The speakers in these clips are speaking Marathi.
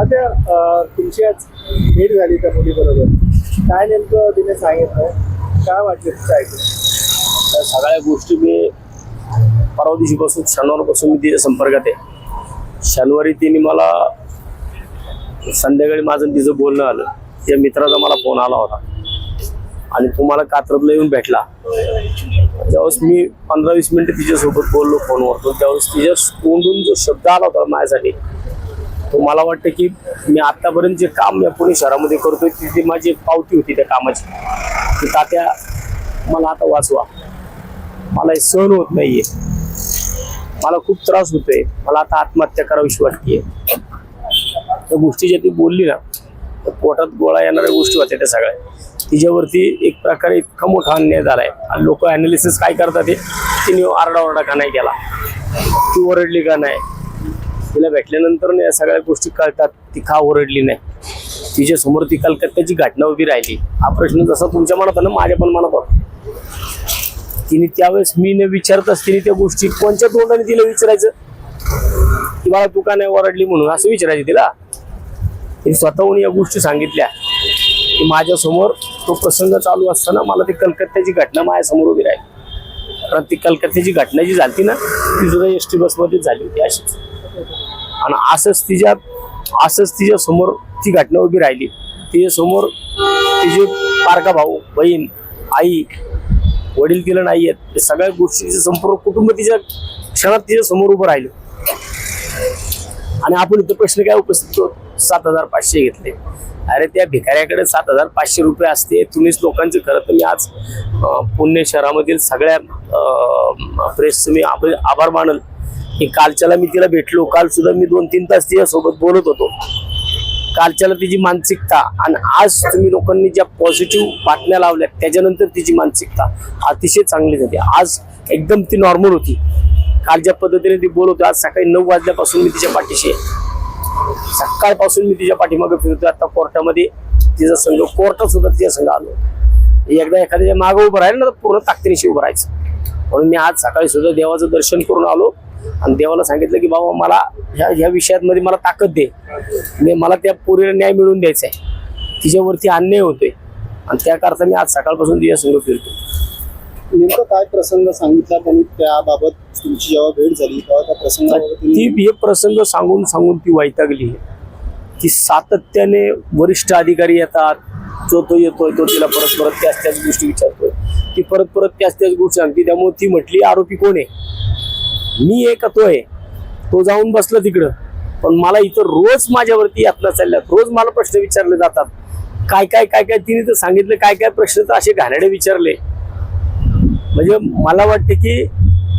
आता तुमची आज भेट झाली त्या मुलीबरोबर. काय नेमकं तिने सांगितलं? काय वाटलं तिचं त्या सगळ्या गोष्टी मी परवा दिवशीपासून शनिवारपासून मी तिच्या संपर्कात आहे. शनिवारी तिने मला संध्याकाळी माझं तिचं बोलणं आलं. त्या मित्राचा मला फोन आला होता. आणि तो मला येऊन भेटला. ज्यावेळेस मी पंधरा वीस मिनिटं तिच्यासोबत बोललो फोनवर तर त्यावेळेस तिच्या तोंडून जो शब्द आला होता माझ्यासाठी तर मला वाटतं की मी आतापर्यंत जे काम या पुणे शहरामध्ये करतोय तिथे माझी पावती होती त्या कामाची. की तात्या मला आता वाचवा. मला हे सहन होत नाहीये. मला खूप त्रास होतोय. मला आता आत्महत्या करावीशी वाटतेय त्या गोष्टी ज्या ती बोलली ना तर पोटात गोळा येणाऱ्या गोष्टी होत्या त्या सगळ्या. तिच्यावरती एक प्रकारे इतका मोठा अन्याय झालाय. आणि लोक अनालिसिस काय करतात ते? तिने आरडाओरडा का नाही केला? ती ओरडली का नाही? तिला भेटल्यानंतर या सगळ्या गोष्टी कळतात ती का ओरडली नाही. तिच्या समोर ती कलकत्त्याची घटना उभी राहिली हा प्रश्न जसा तुमच्या मनात आहे ना माझ्या पण मनात होता तिने त्यावेळेस मी न विचारताच तिने त्या गोष्टी कोणत्या तोंडाने तिला विचारायचं? की बाळा तू का नाही ओरडली म्हणून? असं विचारायचं तिला. तिने स्वतःहून या गोष्टी सांगितल्या. की माझ्यासमोर तो प्रसंग चालू असताना मला ती कलकत्त्याची घटना माझ्यासमोर उभी राहिली. कारण ती कलकत्त्याची घटना जी झाली ना ती सुद्धा एस टी बसमध्येच झाली होती अशीच. आणि असंच तिच्या असंच तिच्या समोर ती घटना उभी राहिली. तिच्या समोर तिचे पारका भाऊ बहीण आई वडील तिला नाही आहेत या सगळ्या गोष्टीचं संपूर्ण कुटुंब तिच्या क्षणात तिच्या समोर उभं राहिलं. आणि आपण इथं प्रश्न काय उपस्थित करू सात हजार पाचशे घेतले. अरे त्या भिकाऱ्याकडे सात हजार पाचशे रुपये असते. तुम्हीच लोकांचे खरं तर मी आज पुणे शहरामधील सगळ्या प्रेसचं मी आभार मानल. की कालच्याला मी तिला भेटलो. काल सुद्धा मी दोन तीन तास तिच्यासोबत बोलत होतो. कालच्याला तिची मानसिकता आणि आज तुम्ही लोकांनी ज्या पॉझिटिव्ह बातम्या लावल्या त्याच्यानंतर तिची मानसिकता अतिशय चांगली झाली. आज एकदम ती नॉर्मल होती. काल ज्या पद्धतीने ती बोलत होती आज सकाळी नऊ वाजल्यापासून मी तिच्या पाठीशी सकाळपासून मी तिच्या पाठीमागे फिरतो आता कोर्टामध्ये तिचा संघ कोर्टात सुद्धा तिच्या संघ आलो. एकदा एखाद्याच्या मागं उभं राहिलं ना तर पूर्ण ताकदीनिशी उभं राहायचं. म्हणून मी आज सकाळी सुद्धा देवाचं दर्शन करून आलो. आणि देवाला सांगितलं की बाबा मला ह्या ह्या विषयामध्ये मला ताकद दे. मी मला त्या पोरीला न्याय मिळवून द्यायचा आहे तिच्यावरती अन्याय होतोय. आणि त्याकरता मी आज सकाळपासून तिच्या संघ फिरतो नेमकं काय प्रसंग सांगितला त्यांनी? त्याबाबत तुमची जेव्हा भेट झाली तेव्हा त्या प्रसंगाबाबत ती हे प्रसंग सांगून सांगून ती वैतागली. ती सातत्याने वरिष्ठ अधिकारी येतात. जो तो येतोय तो तिला परत परत त्याच त्याच गोष्टी विचारतोय. ती परत परत त्याच त्याच गोष्टी सांगते. त्यामुळे ती म्हटली आरोपी कोण आहे? मी एक का तो आहे तो जाऊन बसला तिकडं. पण मला इथं रोज माझ्यावरती यातना चालल्यात रोज मला प्रश्न विचारले जातात. काय काय काय काय? तिने तर सांगितलं काय काय प्रश्न तर असे घाणेडे विचारले. म्हणजे मला वाटते की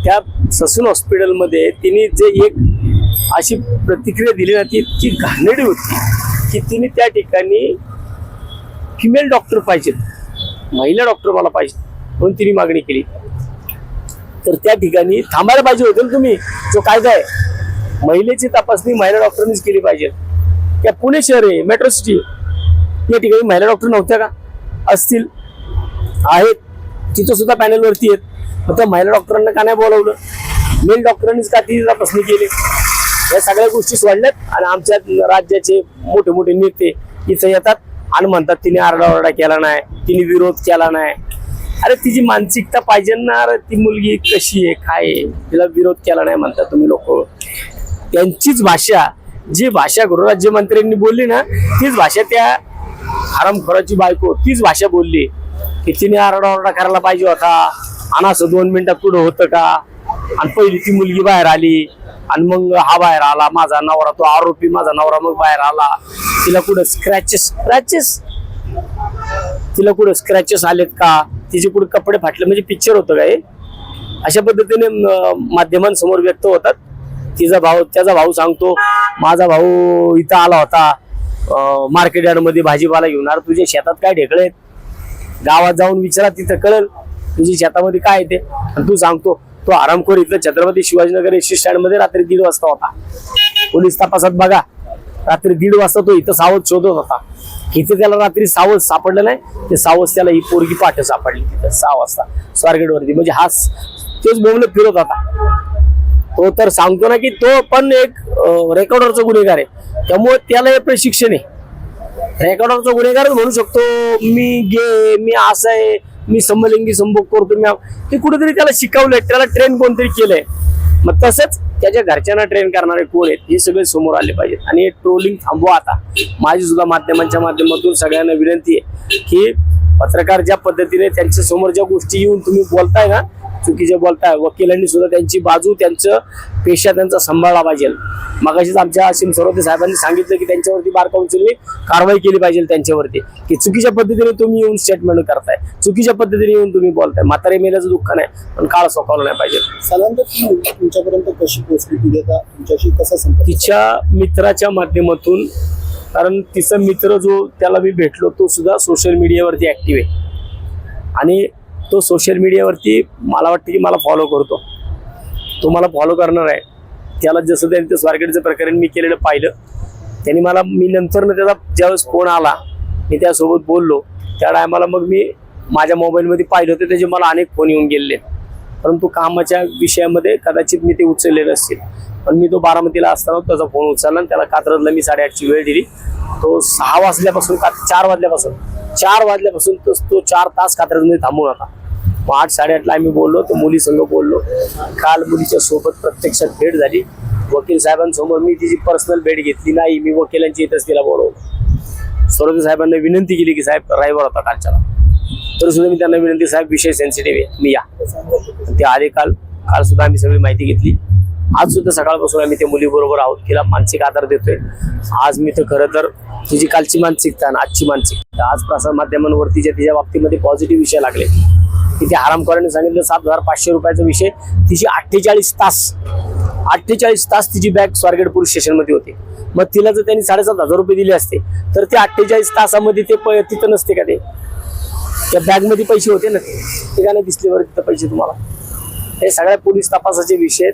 त्या ससून हॉस्पिटलमध्ये तिने जे एक अशी प्रतिक्रिया दिली ना ती इतकी घाणेरडी होती की तिने त्या ठिकाणी फिमेल डॉक्टर पाहिजेत. महिला डॉक्टर मला पाहिजे म्हणून तिने मागणी केली. तर त्या ठिकाणी थांबायला पाहिजे होते तुम्ही. जो कायदा आहे महिलेची तपासणी महिला डॉक्टरांनीच केली पाहिजे. त्या पुणे शहर आहे मेट्रो सिटी या ठिकाणी महिला डॉक्टर नव्हत्या का? असतील. आहेत. तिथं सुद्धा पॅनलवरती आहेत. मग त्या महिला डॉक्टरांना का नाही बोलावलं? मेल डॉक्टरांनीच का ती तपासणी केली? या सगळ्या गोष्टी सोडल्यात आणि आमच्या राज्याचे मोठे मोठे नेते इथं येतात आणि म्हणतात तिने आरडाओरडा केला नाही. तिने विरोध केला नाही. अरे तिची मानसिकता पाहिजे ना. अरे ती मुलगी कशी आहे काय आहे? तिला विरोध केला नाही म्हणता तुम्ही लोक. त्यांचीच भाषा जी भाषा गृहराज्यमंत्र्यांनी बोलली ना तीच भाषा त्या हरामखोराची बायको तीच भाषा बोलली. की तिने आरडाओरडा करायला पाहिजे होता. आणि असं दोन मिनिटात पुढं होतं का? आणि पहिली ती मुलगी बाहेर आली. आणि मग हा बाहेर आला. माझा नवरा तो आरोपी माझा नवरा मग बाहेर आला. तिला कुठं स्क्रॅचेस स्क्रॅचेस तिला कुठं स्क्रॅचेस आलेत का? तिचे कुठे कपडे फाटले. म्हणजे पिक्चर होतं काय अशा पद्धतीने माध्यमांसमोर व्यक्त होतात. तिचा भाऊ त्याचा भाऊ सांगतो माझा भाऊ इथं आला होता. मार्केट यार्डमध्ये भाजीपाला घेऊन अरे तुझ्या शेतात काय ढेकळे आहेत? गावात जाऊन विचारा तिथं कळेल. तुझ्या शेतामध्ये काय येते आणि तू सांगतो तो आरामखोर इथं छत्रपती शिवाजीनगर एस स्टँडमध्ये रात्री दीड वाजता होता. पोलीस तपासात बघा. रात्री दीड वाजता तो इथं सावध शोधत होता. इथे त्याला रात्री सावज सापडलं नाही. ते सावज त्याला ही पोरगी पाठ सापडली तिथं सहा वाजता. स्वारगेटवरती. म्हणजे हा तेच बोंबलं फिरत होता. तो तर सांगतो ना की तो पण एक रेकॉर्डरचा गुन्हेगार आहे. त्यामुळे त्याला हे प्रशिक्षण आहे. रेकॉर्डरचा गुन्हेगारच म्हणू शकतो मी गे मी असं आहे मी समलिंगी संभोग करतो मी ते कुठेतरी त्याला शिकवलंय. त्याला ट्रेन कोणतरी केलंय. मग तसंच त्याच्या घरच्यांना ट्रेन करणारे कोण आहेत हे सगळे समोर आले पाहिजेत. आणि हे ट्रोलिंग थांबवा आता. माझी सुद्धा माध्यमांच्या माध्यमातून सगळ्यांना विनंती आहे की पत्रकार ज्या पद्धतीने त्यांच्यासमोर ज्या गोष्टी येऊन तुम्ही बोलताय ना चुकीचे बोलताय. वकिलांनी सुद्धा त्यांची बाजू त्यांचं पेशा त्यांचा सांभाळला पाहिजे. मगाशीच आमच्या असीम सरोदे साहेबांनी सांगितलं की त्यांच्यावरती बार काउन्सिलने कारवाई केली पाहिजे त्यांच्यावरती. की चुकीच्या पद्धतीने तुम्ही येऊन स्टेटमेंट करताय. चुकीच्या पद्धतीने येऊन तुम्ही बोलताय. म्हातारे मेल्याचं दुःख नाही पण काळ सोकावलं नाही पाहिजे. साधारणतः तुमच्यापर्यंत कशी पोहोचली ती? आता तुमच्याशी कसा संपर्क तिच्या मित्राच्या माध्यमातून कारण तिचा मित्र जो त्याला मी भेटलो तो सुद्धा सोशल मीडियावरती ऍक्टिव्ह आहे. आणि तो सोशल मीडियावरती मला वाटतं की मला फॉलो करतो. तो मला फॉलो करणार आहे. त्याला जसं त्यांचं स्वारगेटचं प्रकरण मी केलेलं पाहिलं. त्यांनी मला मी नंतर त्याचा ज्यावेळेस फोन आला मी त्यासोबत बोललो. त्या टायमाला मग मी माझ्या मोबाईलमध्ये पाहिलं होतं त्याचे मला अनेक फोन येऊन गेलेले परंतु कामाच्या विषयामध्ये कदाचित मी ते उचलले नसतील पण मी तो बारामतीला असताना त्याचा फोन उचलला आणि त्याला कात्रजला मी साडेआठची वेळ दिली. तो सहा वाजल्यापासून का चार वाजल्यापासून चार वाजल्यापासून तो तो चार तास कात्रजमध्ये थांबून होता. आठ साडेआठला आम्ही बोललो तो मुलीसंग बोललो. काल मुलीच्या सोबत प्रत्यक्षात भेट झाली. वकील साहेबांसमोर मी तिची पर्सनल भेट घेतली नाही मी वकिलांची इथंच तिला बोलवलं. सरोदे साहेबांना विनंती केली की साहेब रायवर होता कालच्याला तर सुद्धा मी त्यांना विनंती साहेब विषय सेन्सिटिव्ह आहे. मी या. ते आले काल. काल सुद्धा आम्ही सगळी माहिती घेतली. आज सुद्धा सकाळपासून आम्ही त्या मुलीबरोबर आहोत. तिला मानसिक आधार देतोय. आज मी तर खरं तर तिची कालची मानसिकता आणि आजची मानसिकता. आज प्रसार माध्यमांवरती ज्या तिच्या बाबतीमध्ये पॉझिटिव्ह विषय लागले. तिथे ते सांगितलं सात हजार पाचशे रुपयाचा विषय. तिची अठ्ठेचाळीस तास अठ्ठेचाळीस तास तिची बॅग स्वारगेट पोलीस स्टेशनमध्ये होती. मग तिला जर त्यांनी साडेसात हजार रुपये दिले असते तर ते अठ्ठेचाळीस तासामध्ये ते तिथं नसते का ते? त्या बॅगमध्ये पैसे होते ना ते? का नाही दिसले बरं तिथं पैसे तुम्हाला? हे सगळ्या पोलीस तपासाचे विषय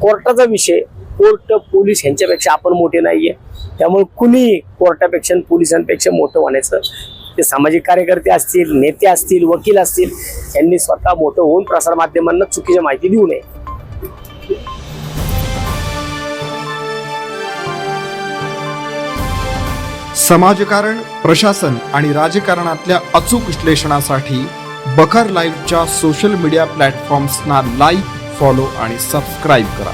कोर्टाचा विषय कोर्ट पोलीस ह्यांच्यापेक्षा आपण मोठे नाहीये. त्यामुळे कुणी कोर्टापेक्षा पोलिसांपेक्षा मोठं होण्याचं ते सामाजिक कार्यकर्ते असतील नेते असतील वकील असतील यांनी स्वतः मोठं होऊन प्रसारमाध्यमांना चुकीची माहिती देऊ नये. समाजकारण प्रशासन आणि राजकारणातल्या अचूक विश्लेषणासाठी बखर लाईव्हच्या सोशल मीडिया प्लॅटफॉर्म्सना लाईक फॉलो आणि सबस्क्राईब करा.